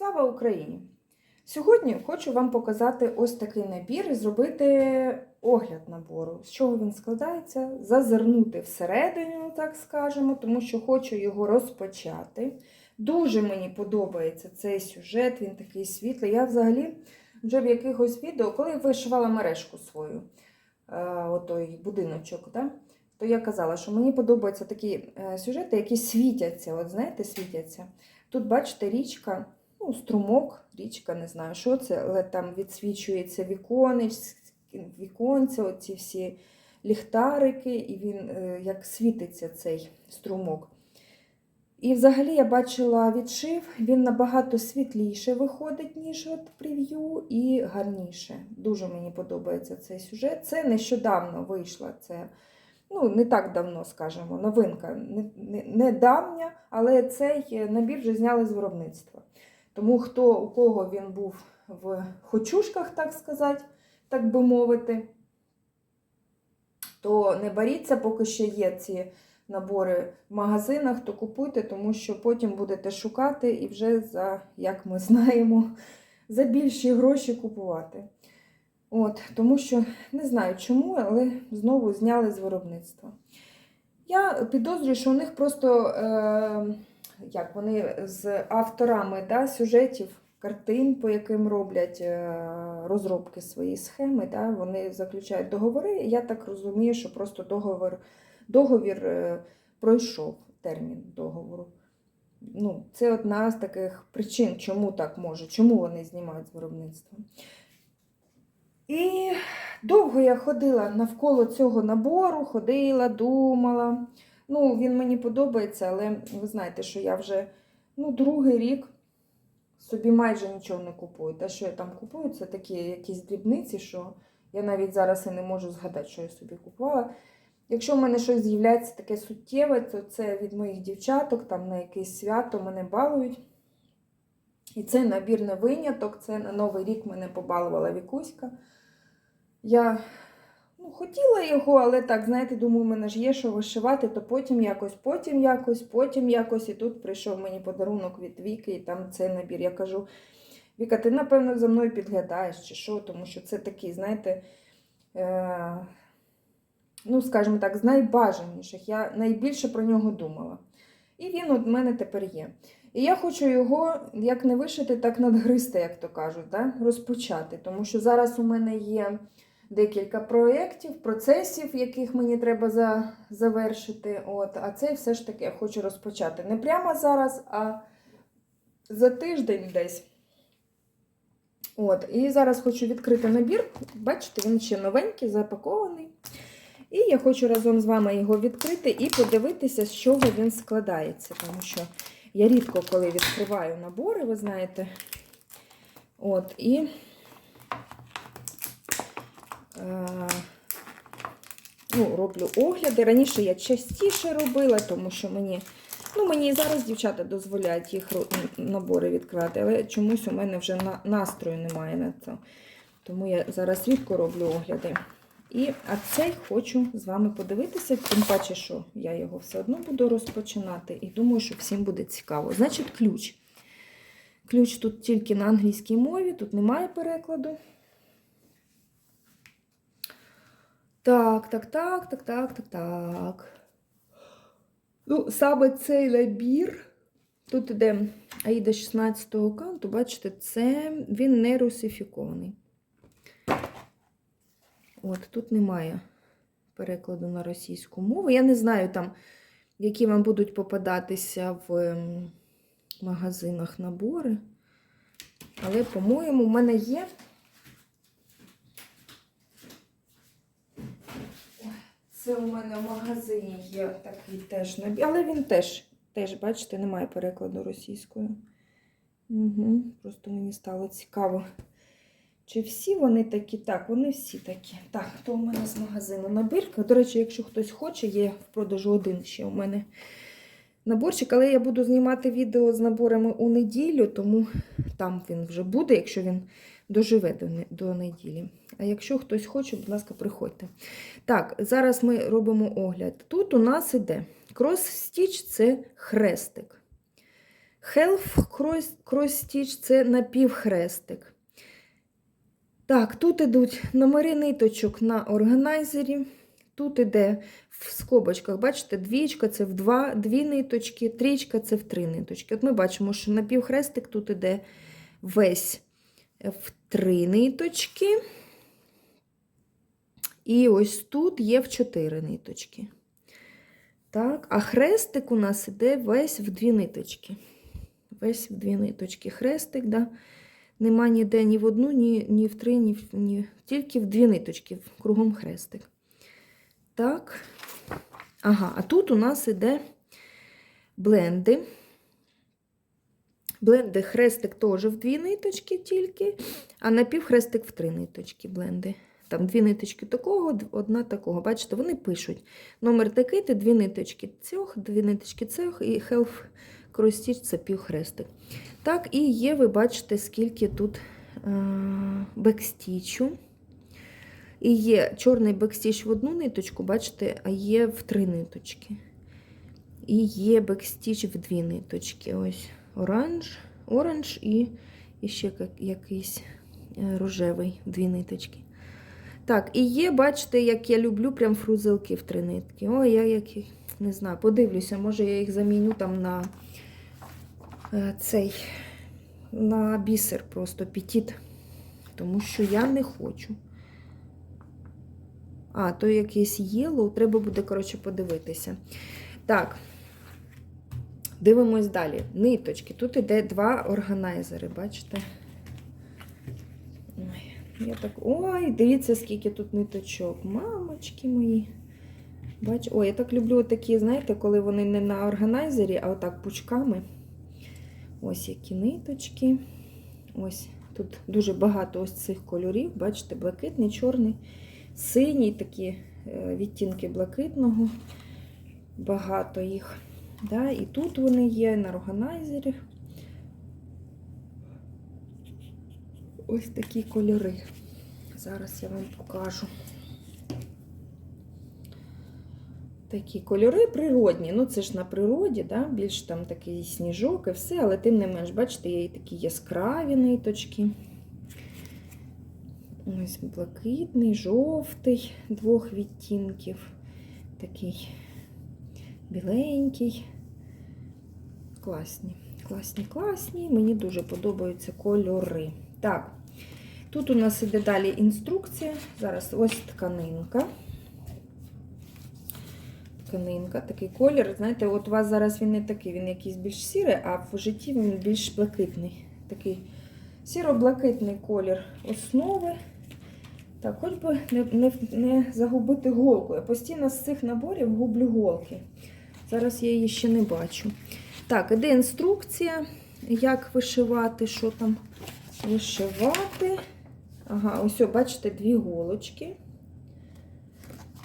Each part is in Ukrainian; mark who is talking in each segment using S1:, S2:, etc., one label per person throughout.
S1: Слава Україні! Сьогодні хочу вам показати ось такий набір і зробити огляд набору. З чого він складається? Зазирнути всередину, так скажемо, тому що хочу його розпочати. Дуже мені подобається цей сюжет, він такий світлий. Я взагалі вже в якихось відео, коли вишивала мережку свою, е, отой будиночок, да? то я казала, що мені подобаються такі е, сюжети, які світяться. От знаєте, світяться. Тут, бачите, річка, ну, струмок, річка, не знаю, що це, але там відсвічується віконець, віконця, оці всі ліхтарики, і він е, як світиться цей струмок. І взагалі я бачила відшив, він набагато світліше виходить, ніж от прев'ю, і гарніше. Дуже мені подобається цей сюжет. Це нещодавно вийшла. Це ну, не так давно, скажімо, новинка. Не, не, не давня, але цей набір вже зняли з виробництва. Тому хто у кого він був в хочушках, так сказати, так би мовити, то не боріться, поки ще є ці набори в магазинах, то купуйте, тому що потім будете шукати і вже за, як ми знаємо, за більші гроші купувати. От, Тому що не знаю чому, але знову зняли з виробництва. Я підозрюю, що у них просто е, як вони з авторами да, сюжетів, картин, по яким роблять е, розробки свої схеми, да, вони заключають договори. Я так розумію, що просто договір, договір е, пройшов термін договору. Ну, Це одна з таких причин, чому так може, чому вони знімають з виробництва. І довго я ходила навколо цього набору, ходила, думала. Ну, він мені подобається, але ви знаєте, що я вже ну, другий рік собі майже нічого не купую. Те, що я там купую, це такі якісь дрібниці, що я навіть зараз і не можу згадати, що я собі купувала. Якщо в мене щось з'являється таке суттєве, то це від моїх дівчаток, там на якесь свято мене балують. І це набір не виняток, це на Новий рік мене побалувала Вікуська. Я ну, хотіла його, але так, знаєте, думаю, у мене ж є що вишивати, то потім якось, потім якось, потім якось. І тут прийшов мені подарунок від Віки, і там цей набір. Я кажу: Віка, ти, напевно, за мною підглядаєш чи що, тому що це такий, знаєте, е- ну, скажімо так, з найбажаніших. Я найбільше про нього думала. І він от в мене тепер є. І я хочу його як не вишити, так надгризти, як то кажуть, да? розпочати. Тому що зараз у мене є декілька проєктів, процесів, яких мені треба за, завершити. От, А цей все ж таки я хочу розпочати. Не прямо зараз, а за тиждень десь. От, І зараз хочу відкрити набір. Бачите, він ще новенький, запакований. І я хочу разом з вами його відкрити і подивитися, з чого він складається. Тому що я рідко коли відкриваю набори, ви знаєте. От, і ну, роблю огляди. Раніше я частіше робила, тому що мені, ну, мені і зараз дівчата дозволяють їх набори відкривати, але чомусь у мене вже настрою немає на це. Тому я зараз рідко роблю огляди. І а цей хочу з вами подивитися, тим паче, що я його все одно буду розпочинати. І думаю, що всім буде цікаво. Значить, ключ. Ключ тут тільки на англійській мові, тут немає перекладу. Так, так, так, так, так, так, так. Ну, саме цей набір. Тут іде Аїда 16-го канту, бачите, це він не русифікований. От, тут немає перекладу на російську мову. Я не знаю, там, які вам будуть попадатися в магазинах набори. Але, по-моєму, в мене є. Це у мене в магазині є такий теж набір. Але він теж, теж, бачите, немає перекладу російською. Угу. Просто мені стало цікаво. Чи всі вони такі? Так, вони всі такі. Так, то у мене з магазину набірка. До речі, якщо хтось хоче, є в продажу один ще у мене наборчик, але я буду знімати відео з наборами у неділю, тому там він вже буде, якщо він доживе до, до неділі. А якщо хтось хоче, будь ласка, приходьте. Так, зараз ми робимо огляд. Тут у нас іде крос-стіч це хрестик. Stitch це напівхрестик. Так, тут ідуть номери ниточок на органайзері. Тут іде в скобочках, бачите, двічка це в два, дві ниточки, трічка це в три ниточки. От ми бачимо, що напівхрестик тут іде весь в три ниточки. І ось тут є в чотири ниточки. Так, а хрестик у нас іде весь в дві ниточки. Весь в дві ниточки. Хрестик, да? нема ніде ні в одну, ні, ні в три, ні, ні тільки в дві ниточки, кругом хрестик. Так. Ага, а тут у нас іде бленди. Бленди хрестик теж в дві ниточки тільки, а напівхрестик в три ниточки бленди. Там дві ниточки такого, одна такого. Бачите, вони пишуть. Номер такий, ти дві ниточки цьох, дві ниточки цьох і Cross Stitch це півхрестик. Так, і є, ви бачите, скільки тут е- бекстічу. І є чорний бекстіч в одну ниточку, бачите, а є в три ниточки. І є бекстіч в дві ниточки. Ось оранж, оранж і, ще якийсь е, рожевий дві ниточки. Так, і є, бачите, як я люблю прям фрузелки в три нитки. Ой, я як їх, не знаю, подивлюся, може я їх заміню там на е, цей, на бісер просто петіт. Тому що я не хочу. А, то якийсь єлоу, треба буде, коротше, подивитися. Так, дивимось далі. Ниточки. Тут іде два органайзери, бачите? Ой, я так... Ой, дивіться, скільки тут ниточок. Мамочки мої. Бач... Ой, я так люблю такі, знаєте, коли вони не на органайзері, а отак пучками. Ось які ниточки. Ось тут дуже багато ось цих кольорів. Бачите, блакитний, чорний, синій, такі е, відтінки блакитного. Багато їх. Да? І тут вони є на органайзері. Ось такі кольори. Зараз я вам покажу. Такі кольори природні. Ну, це ж на природі, да? більш там такий сніжок і все, але тим не менш, бачите, є і такі яскраві ниточки. Ось блакитний, жовтий, двох відтінків. Такий біленький. Класні, класні, класні. Мені дуже подобаються кольори. Так, тут у нас іде далі інструкція. Зараз ось тканинка. Тканинка, такий колір. Знаєте, от у вас зараз він не такий, він якийсь більш сірий, а в житті він більш блакитний. Такий сіро-блакитний колір основи. Так, хоч би не, не, не загубити голку. Я постійно з цих наборів гублю голки. Зараз я її ще не бачу. Так, іде інструкція, як вишивати, що там вишивати. Ага, ось, бачите, дві голочки.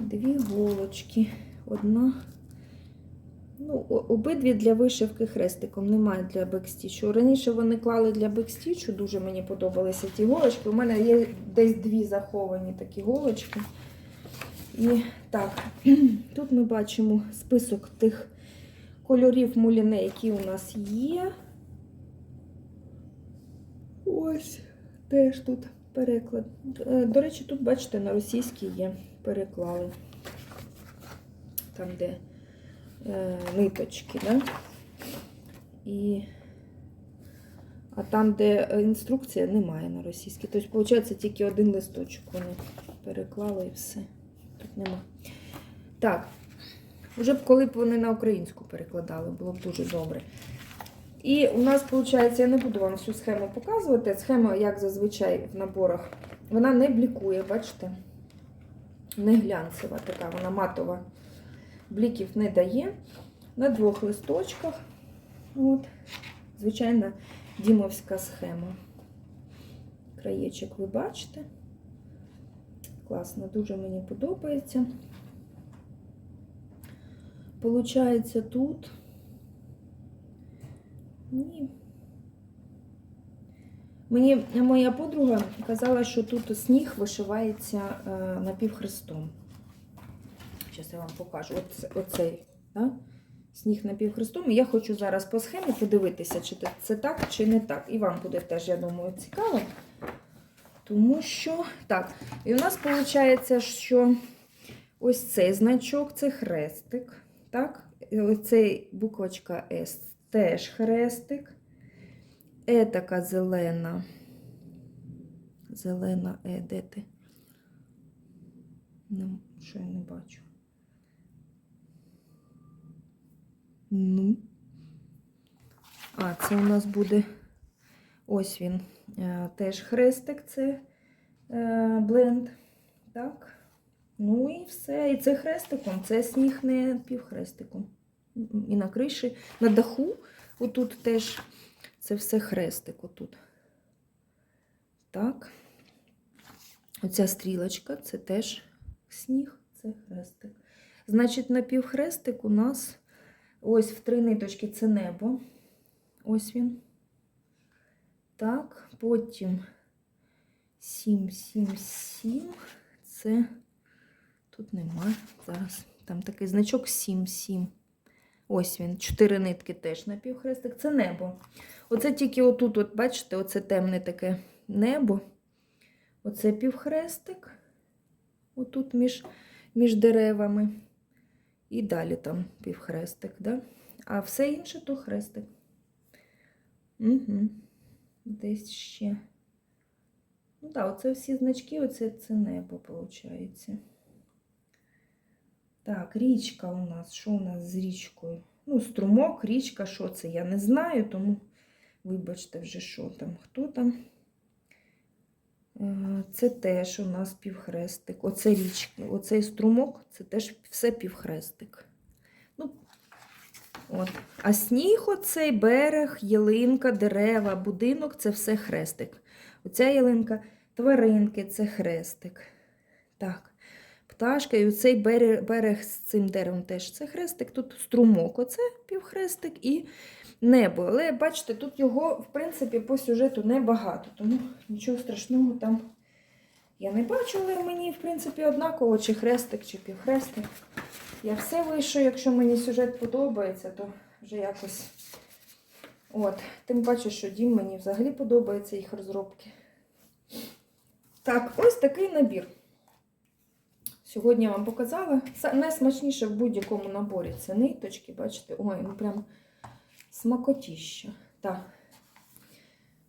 S1: Дві голочки. Одна. Ну, обидві для вишивки хрестиком, немає для бекстічу. Раніше вони клали для бекстічу, дуже мені подобалися ті голочки. У мене є десь дві заховані такі голочки. І так, тут ми бачимо список тих кольорів муліне, які у нас є. Ось теж тут переклад. Е, До речі, тут, бачите, на російській є, переклали. Там, де е, ниточки, да? І... А там, де інструкція, немає на російській. Тобто, виходить, тільки один листочок вони переклали і все. Нема. Так, вже б коли б вони на українську перекладали, було б дуже добре. І у нас, виходить, я не буду вам всю схему показувати. Схема, як зазвичай в наборах, вона не блікує, бачите? Не глянцева така, вона матова. Бліків не дає. На двох листочках. От. Звичайна дімовська схема. Краєчок ви бачите. Класно, дуже мені подобається. Получається тут. Ні. Мені моя подруга казала, що тут сніг вишивається е, напівхрестом. Зараз я вам покажу. Оце, оцей, да? Сніг напівхрестом. І я хочу зараз по схемі подивитися, чи це так, чи не так. І вам буде теж, я думаю, цікаво. Тому що так, і у нас виходить, що ось цей значок це хрестик. Так? І Оцей буквочка С теж хрестик. Е така зелена. Зелена Е, де ти? Ну, що я не бачу. Ну. А, це у нас буде ось він. Е, Теж хрестик, це е, бленд. Так. Ну і все. І це хрестиком, це сніг не півхрестиком. І на криші, на даху, отут теж це все хрестик отут. Так. Оця стрілочка це теж сніг, це хрестик. Значить, на півхрестик у нас ось в три ниточки це небо. Ось він. Так, потім 7, 7, 7. Це тут немає. Зараз там такий значок 7, 7. Ось він, чотири нитки теж на півхрестик. Це небо. Оце тільки отут, от, бачите, оце темне таке небо. Оце півхрестик. Отут між, між деревами. І далі там півхрестик, да? А все інше то хрестик. Угу. Десь ще. Ну так, оце всі значки, оце це небо, виходить. Так, річка у нас. Що у нас з річкою? Ну, струмок, річка, що це? Я не знаю, тому вибачте вже, що там, хто там. Е, Це теж у нас півхрестик. Оце річки, оцей струмок, це теж все півхрестик. От. А сніг, оцей берег, ялинка, дерева, будинок це все хрестик. Оця ялинка, тваринки це хрестик. Так. Пташка, і оцей берег, берег з цим деревом теж це хрестик. Тут струмок, оце півхрестик і небо. Але бачите, тут його, в принципі, по сюжету небагато, тому нічого страшного там я не бачу, але мені, в принципі, однаково, чи хрестик, чи півхрестик. Я все вишу, якщо мені сюжет подобається, то вже якось. От, тим паче, що дім мені взагалі подобається їх розробки. Так, ось такий набір. Сьогодні я вам показала. Найсмачніше в будь-якому наборі це ниточки, бачите? Ой, ну прям смакотіще. Так.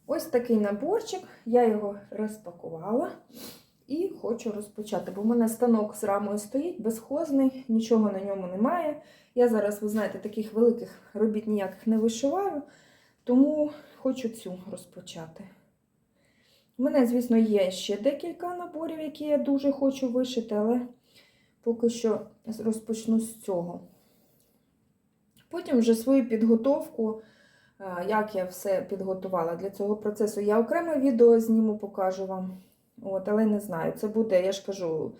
S1: Ось такий наборчик. Я його розпакувала і хочу розпочати. Бо в мене станок з рамою стоїть, безхозний, нічого на ньому немає. Я зараз, ви знаєте, таких великих робіт ніяких не вишиваю, тому хочу цю розпочати. У мене, звісно, є ще декілька наборів, які я дуже хочу вишити, але поки що розпочну з цього. Потім вже свою підготовку, як я все підготувала для цього процесу, я окреме відео зніму, покажу вам. От, але не знаю, це буде, я ж кажу,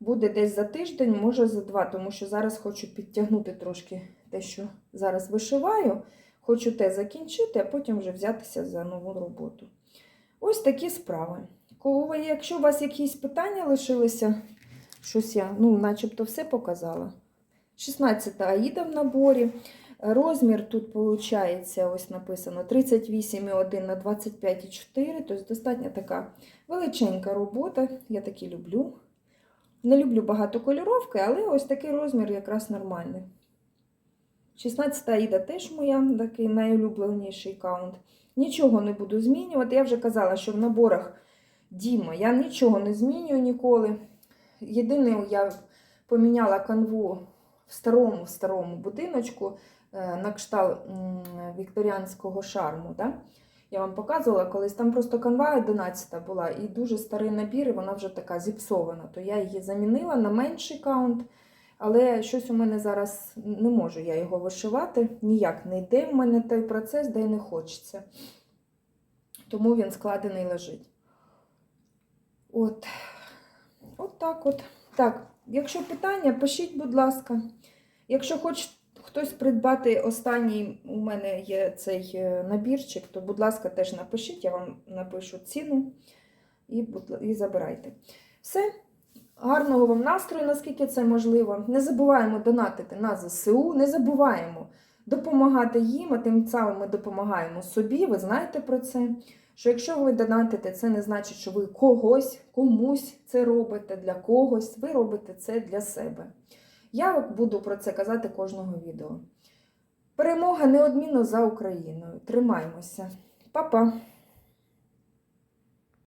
S1: буде десь за тиждень, може за два, тому що зараз хочу підтягнути трошки те, що зараз вишиваю. Хочу те закінчити, а потім вже взятися за нову роботу. Ось такі справи. Коли, якщо у вас якісь питання лишилися, щось я, ну, начебто все показала. 16 аїда в наборі. Розмір тут виходить, ось написано 38,1 на 25,4, тобто достатньо така величенька робота. Я такі люблю. Не люблю багато кольоровки, але ось такий розмір якраз нормальний. 16 аїда теж моя такий найулюбленіший каунт. Нічого не буду змінювати. Я вже казала, що в наборах Діма я нічого не змінюю ніколи. Єдине, я поміняла канву в старому в старому будиночку на кшталт вікторіанського шарму. Да? Я вам показувала, колись там просто канва 11 була і дуже старий набір, і вона вже така зіпсована. То я її замінила на менший каунт. Але щось у мене зараз не можу я його вишивати, ніяк не йде в мене той процес, де й не хочеться. Тому він складений лежить. От. От так от. Так, якщо питання, пишіть, будь ласка. Якщо хоче хтось придбати останній, у мене є цей е, набірчик, то, будь ласка, теж напишіть, я вам напишу ціну і, і забирайте. Все. Гарного вам настрою, наскільки це можливо. Не забуваємо донатити на ЗСУ, не забуваємо допомагати їм, а тим самим ми допомагаємо собі. Ви знаєте про це. Що якщо ви донатите, це не значить, що ви когось, комусь це робите для когось. Ви робите це для себе. Я буду про це казати кожного відео. Перемога неодмінно за Україною. Тримаймося. Па-па!